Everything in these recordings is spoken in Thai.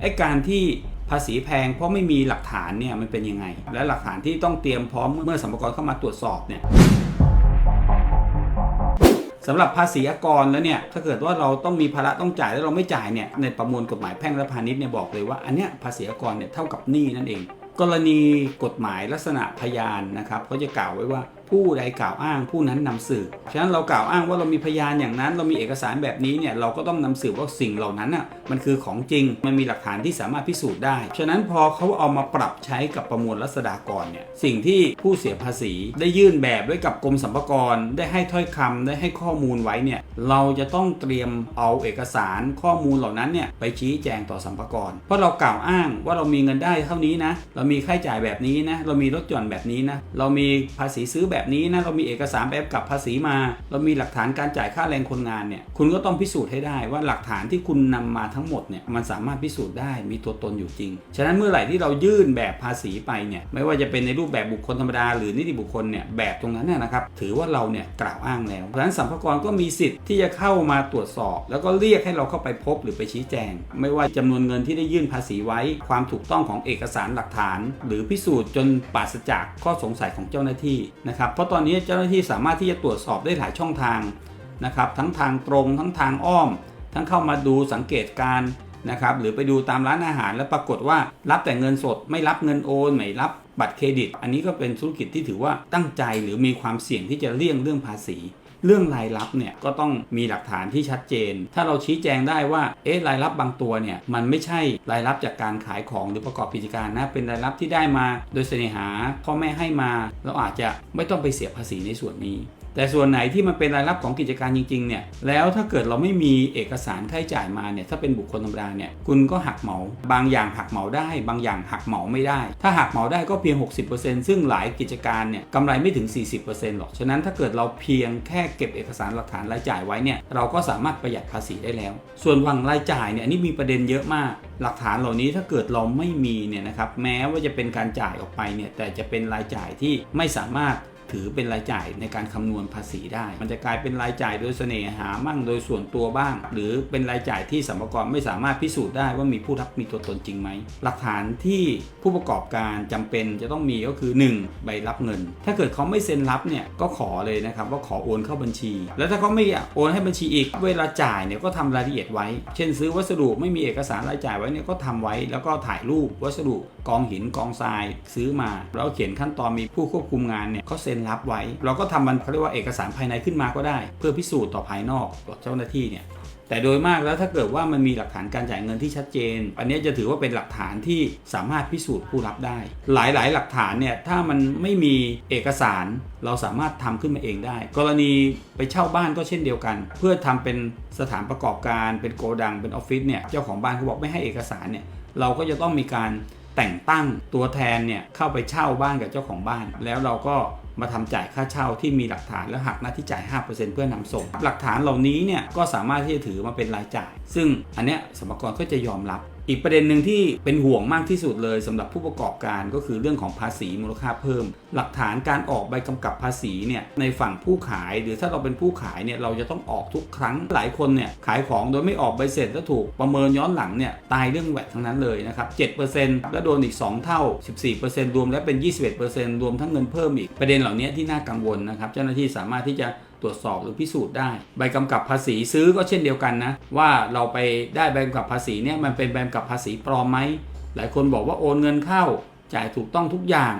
ไอ้การที่ภาษีแพงเพราะไม่มีหลักฐานเนี่ยมันเป็นยังไง และหลักฐานที่ต้องเตรียมพร้อมเมื่อสัมภาระเข้ามาตรวจสอบเนี่ยสำหรับภาษีอากรแล้วเนี่ยถ้าเกิดว่าเราต้องมีภาระต้องจ่ายแล้วเราไม่จ่ายเนี่ยในประมวลกฎหมายแพ่งและพาณิชย์เนี่ยบอกเลยว่าอันเนี้ยภาษีอากรเนี่ยเท่ากับหนี้นั่นเอง กรณีกฎหมายลักษณะพยานนะครับเขาจะกล่าวไว้ว่า ผู้ใดกล่าวอ้างผู้นั้นนำสืบฉะนั้นเรากล่าวอ้างว่าเรามีพยานอย่างนั้น เรามีเอกสารแบบนี้เนี่ยเราก็ต้องนำสืบว่าสิ่งเหล่านั้นอะมันคือของจริงมันมีหลักฐานที่สามารถพิสูจน์ได้ ฉะนั้นพอเขาเอามาปรับใช้กับประมวลรัษฎากรเนี่ยสิ่งที่ผู้เสียภาษี ได้ยื่นแบบไว้กับกรมสรรพากร ได้ให้ถ้อยคำได้ให้ข้อมูลไว้เนี่ยเราจะต้องเตรียมเอาเอกสารข้อมูลเหล่านั้นเนี่ยไปชี้แจงต่อสรรพากรเพราะเรากล่าวอ้างว่าเรามีเงินได้เท่านี้นะเรามีค่าใช้จ่ายแบบนี้นะเรามีลดหย่อนแบบนี้นะเรามีภาษีซื้อแบบแบบนี้นะเรามีเอกสารแบบกับภาษีมา เรามีหลักฐานการจ่ายค่าแรงคนงานเนี่ยคุณก็ต้องพิสูจน์ให้ได้ว่าหลักฐานที่คุณนำมาทั้งหมดเนี่ยมันสามารถพิสูจน์ได้มีตัวตนอยู่จริง ฉะนั้นเมื่อไหร่ที่เรายื่นแบบภาษีไปเนี่ยไม่ว่าจะเป็นในรูปแบบบุคคลธรรมดาหรือนิติบุคคลเนี่ยแบบตรงนั้นเนี่ยนะครับถือว่าเราเนี่ยกล่าวอ้างแล้วเพราะฉะนั้นสัมภาระก็มีสิทธิ์ที่จะเข้ามาตรวจสอบ แล้วก็เรียกให้เราเข้าไปพบหรือไปชี้แจง ไม่ว่าจำนวนเงินที่ได้ยื่นภาษีไว้ ความถูกต้องของเอกสารหลักฐาน หรือพิสูจน์จนปราศจากข้อสงสัยของเจ้าหน้าที่นะครับเพราะตอนนี้เจ้าหน้าที่สามารถที่จะตรวจสอบได้หลายช่องทางนะครับทั้งทางตรงทั้งทางอ้อม ทั้งเข้ามาดูสังเกตการนะครับหรือไปดูตามร้านอาหารแล้วปรากฏว่ารับแต่เงินสดไม่รับเงินโอนไม่รับบัตรเครดิต อันนี้ก็เป็นธุรกิจที่ถือว่าตั้งใจหรือมีความเสี่ยงที่จะเลี่ยงเรื่องภาษี เรื่องรายรับเนี่ยก็ต้องมีหลักฐานที่ชัดเจน ถ้าเราชี้แจงได้ว่าเอ๊ะรายรับบางตัวเนี่ยมันไม่ใช่รายรับจากการขายของหรือประกอบกิจการนะเป็นรายรับที่ได้มา โดยเสน่หาพ่อแม่ให้มา เราอาจจะไม่ต้องไปเสียภาษีในส่วนนี้ แต่ส่วนไหนที่มันเป็นรายรับของกิจการจริงๆเนี่ยแล้วถ้าเกิดเราไม่มีเอกสารค่าใช้จ่ายมาเนี่ยถ้าเป็นบุคคลธรรมดาเนี่ยคุณก็หักเหมา บางอย่างหักเหมาได้ บางอย่างหักเหมาไม่ได้ ถ้าหักเหมาได้ก็เพียง 60%ซึ่งหลายกิจการเนี่ยกำไรไม่ถึง 40%หรอกฉะนั้นถ้าเกิดเราเพียงแค่เก็บเอกสารหลักฐานรายจ่ายไว้เนี่ยเราก็สามารถประหยัดภาษีได้แล้ว ส่วนฝั่งรายจ่ายเนี่ยนนี้มีประเด็นเยอะมาก หลักฐานเหล่านี้ถ้าเกิดเราไม่มีเนี่ยนะครับแม้ว่าจะเป็นการจ่ายออกไปเนี่ยแต่จะเป็นรายจ่ายที่ไม่สามารถ ถือเป็นรายจ่ายในการคำนวณภาษีได้ มันจะกลายเป็นรายจ่ายโดยเสน่หามั่งโดยส่วนตัวบ้าง หรือเป็นรายจ่ายที่สัมภาระไม่สามารถพิสูจน์ได้ว่ามีผู้รับมีตัวตนจริงไหม หลักฐานที่ผู้ประกอบการจำเป็นจะต้องมีก็คือ 1. ใบรับเงิน ถ้าเกิดเขาไม่เซ็นรับเนี่ยก็ขอเลยนะครับว่าขอโอนเข้าบัญชี แล้วถ้าเขาไม่โอนให้บัญชีอีก เวลาจ่ายเนี่ยก็ทำรายละเอียดไว้ เช่นซื้อวัสดุไม่มีเอกสารรายจ่ายไว้เนี่ยก็ทำไว้ แล้วก็ถ่ายรูปวัสดุกองหินกองทรายซื้อมา แล้วเขียนขั้นตอนมีผู้ควบคุมงานเนี่ยเขาเซ็นรับไว้ เราก็ทำมันเขาเรียกว่าเอกสารภายในขึ้นมาก็ได้ เพื่อพิสูจน์ต่อภายนอกต่อเจ้าหน้าที่เนี่ยแต่โดยมากแล้วถ้าเกิดว่ามันมีหลักฐานการจ่ายเงินที่ชัดเจน อันนี้จะถือว่าเป็นหลักฐานที่สามารถพิสูจน์ผู้รับได้ หลายๆ หลักฐานเนี่ยถ้ามันไม่มีเอกสารเราสามารถทำขึ้นมาเองได้ กรณีไปเช่าบ้านก็เช่นเดียวกัน เพื่อทำเป็นสถานประกอบการเป็นโกดังเป็นออฟฟิศเนี่ยเจ้าของบ้านเขาบอกไม่ให้เอกสารเนี่ยเราก็จะต้องมีการ แต่งตั้งตัวแทนเนี่ยเข้าไปเช่าบ้านกับเจ้าของบ้าน แล้วเราก็มาทำจ่ายค่าเช่าที่มีหลักฐานแล้วหักหน้าที่จ่าย 5%เพื่อนำส่ง หลักฐานเหล่านี้เนี่ยก็สามารถที่จะถือมาเป็นรายจ่าย ซึ่งอันเนี้ยสมรกรก็จะยอมรับ อีกประเด็นหนึ่งที่เป็นห่วงมากที่สุดเลยสำหรับผู้ประกอบการก็คือเรื่องของภาษีมูลค่าเพิ่ม หลักฐานการออกใบกำกับภาษีเนี่ยในฝั่งผู้ขายหรือถ้าเราเป็นผู้ขายเนี่ยเราจะต้องออกทุกครั้งหลายคนเนี่ยขายของโดยไม่ออกใบเสร็จแล้วถูกประเมินย้อนหลังเนี่ยตายเรื่องแหวดทั้งนั้นเลยนะครับ7%แล้วโดนอีก 2 เท่า 14%รวมแล้วเป็น 21%รวมทั้งเงินเพิ่มอีกประเด็นเหล่านี้ที่น่ากังวลนะครับเจ้าหน้าที่สามารถที่จะตรวจสอบหรือพิสูจน์ได้ ใบกำกับภาษีซื้อก็เช่นเดียวกันนะ ว่าเราไปได้ใบกำกับภาษีเนี่ยมันเป็นใบกำกับภาษีปลอมไหมหลายคนบอกว่าโอนเงินเข้าจ่ายถูกต้องทุกอย่าง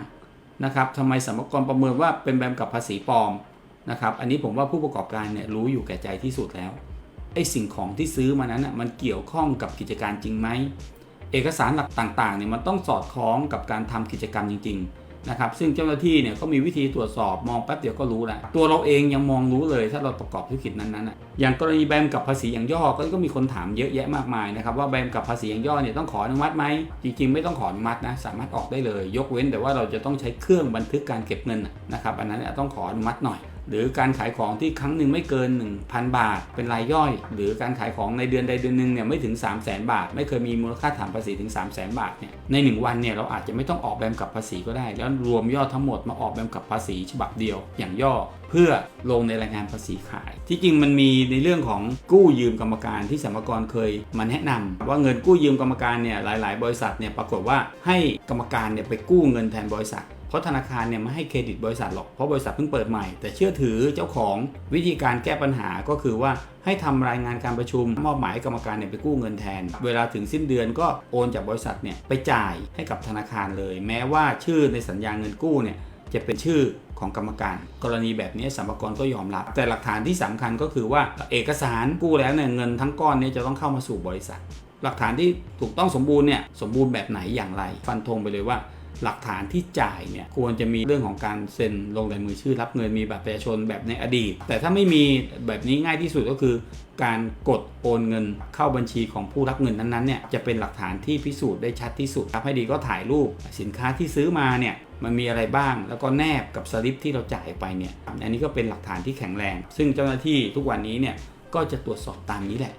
นะครับทำไมสมรกรประเมินว่าเป็นใบกำกับภาษีปลอมนะครับอันนี้ผมว่าผู้ประกอบการเนี่ยรู้อยู่แก่ใจที่สุดแล้วไอ้สิ่งของที่ซื้อมานั้นนะมันเกี่ยวข้องกับกิจการจริงไหมเอกสารหลักต่างๆเนี่ยมันต้องสอดคล้องกับการทำกิจกรรมจริง ๆ นะครับซึ่งเจ้าหน้าที่เนี่ยเขามีวิธีตรวจสอบมองแป๊บเดียวก็รู้แหละตัวเราเองยังมองรู้เลย ถ้าเราประกอบธุรกิจนั้นๆอะอย่างกรณีแบมกับภาษีอย่างย่อก็ก็มีคนถามเยอะแยะมากมายนะครับว่าแบมกับภาษีอย่างย่อเนี่ยต้องขออนุมัติไหมจริงๆ ไม่ต้องขออนุมัตินะสามารถออกได้เลย ยกเว้นแต่ว่าเราจะต้องใช้เครื่องบันทึกการเก็บเงินนะครับอันนั้นต้องขออนุมัติหน่อย หรือการขายของที่ครั้งหนึ่งไม่เกิน 1,000 บาท เป็นรายย่อย หรือการขายของในเดือนใดเดือนหนึ่งเนี่ยไม่ถึง 3 0 0แสนบาท ไม่เคยมีมูลค่าฐานภาษีถึง 3 0 0แสนบาทเนี่ยใน 1 วันเนี่ยเราอาจจะไม่ต้องออกแบบกับภาษีก็ได้ แล้วรวมยอดทั้งหมดมาออกแบบกับภาษีฉบับเดียว อย่างย่อเพื่อลงในรายงานภาษีขาย ที่จริงมันมีในเรื่องของกู้ยืมกรรมการที่สรรกรเคยมาแนะนำว่าเงินกู้ยืมกรรมการเนี่ยหลาย ๆ บริษัทเนี่ยปรากฏว่าให้กรรมการเนี่ยไปกู้เงินแทนบริษัท เพราะธนาคารเนี่ยไม่ให้เครดิตบริษัทหรอก เพราะบริษัทเพิ่งเปิดใหม่ แต่เชื่อถือเจ้าของวิธีการแก้ปัญหาก็คือว่าให้ทำรายงานการประชุม มอบหมายกรรมการเนี่ยไปกู้เงินแทน เวลาถึงสิ้นเดือนก็โอนจากบริษัทเนี่ยไปจ่ายให้กับธนาคารเลย แม้ว่าชื่อในสัญญาเงินกู้เนี่ยจะเป็นชื่อของกรรมการ กรณีแบบนี้สรรพากรก็ยอมรับ แต่หลักฐานที่สำคัญก็คือว่าเอกสารกู้แล้วเนี่ยเงินทั้งก้อนเนี้จะต้องเข้ามาสู่บริษัท หลักฐานที่ถูกต้องสมบูรณ์เนี่ยสมบูรณ์แบบไหนอย่างไร ฟันธงไปเลยว่า หลักฐานที่จ่ายเนี่ยควรจะมีเรื่องของการเซ็นลงลายมือชื่อรับเงินมีบัตรประชาชนแบบในอดีต แต่ถ้าไม่มีแบบนี้ง่ายที่สุดก็คือ การกดโอนเงินเข้าบัญชีของผู้รับเงินนั้นๆเนี่ยจะเป็นหลักฐานที่พิสูจน์ได้ชัดที่สุดครับให้ดีก็ถ่ายรูปสินค้าที่ซื้อมาเนี่ยมันมีอะไรบ้าง แล้วก็แนบกับสลิปที่เราจ่ายไปเนี่ยอันนี้ก็เป็นหลักฐานที่แข็งแรง ซึ่งเจ้าหน้าที่ทุกวันนี้เนี่ยก็จะตรวจสอบตามนี้แหละ